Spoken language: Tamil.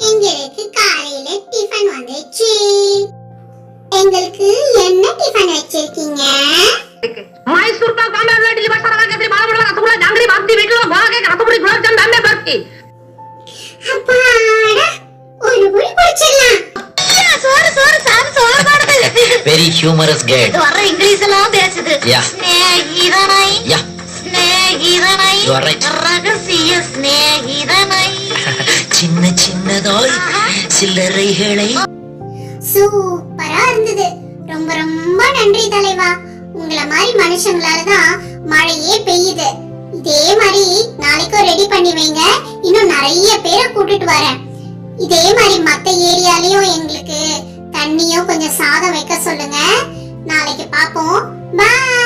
எங்களுக்கு காலையில டிஃபன் வந்துச்சு. எங்களுக்கு என்ன டிஃபன் வச்சிருக்கீங்க? மைசூர் பாக் பாம்பே அல்வா இட்லி பசார வாகத்ரி பாலபுடல ரசகுல்லா ஜாங்கிரி பாப்தி வீட்ல கோவாகே ரசபுரி குலாப் ஜாம் பாம்பே பர்ஃபி அப்பாடா ஒரு புடி குடிச்சிடலாம். சோறு சோறு சாமி சோறு பாடுது வெரி ஹியூமரஸ் கேட் வர இங்கிலீஷ் எல்லாம் பேசுது. யா. ஸ்நேகிதனாய் யா. ஸ்நேகிதனாய் ரகசிய ஸ்நேகித சின்னதாய் சில்லறைகளை சூப்பரா இருந்தது. ரொம்ப ரொம்ப நன்றி தலைவா. உங்கள மாதிரி மனுஷங்களால தான் மழையே பெய்யுது. இதே மாதிரி நாளைக்கும் ரெடி பண்ணி வைங்க. இன்னும் நிறைய பேரை கூட்டிட்டு வரேன். இதே மாதிரி மத்த ஏரியாலயும் எங்களுக்கு தண்ணியும் கொஞ்சம் சாதம் வைக்க சொல்லுங்க. நாளைக்கு பாப்போம் பாய்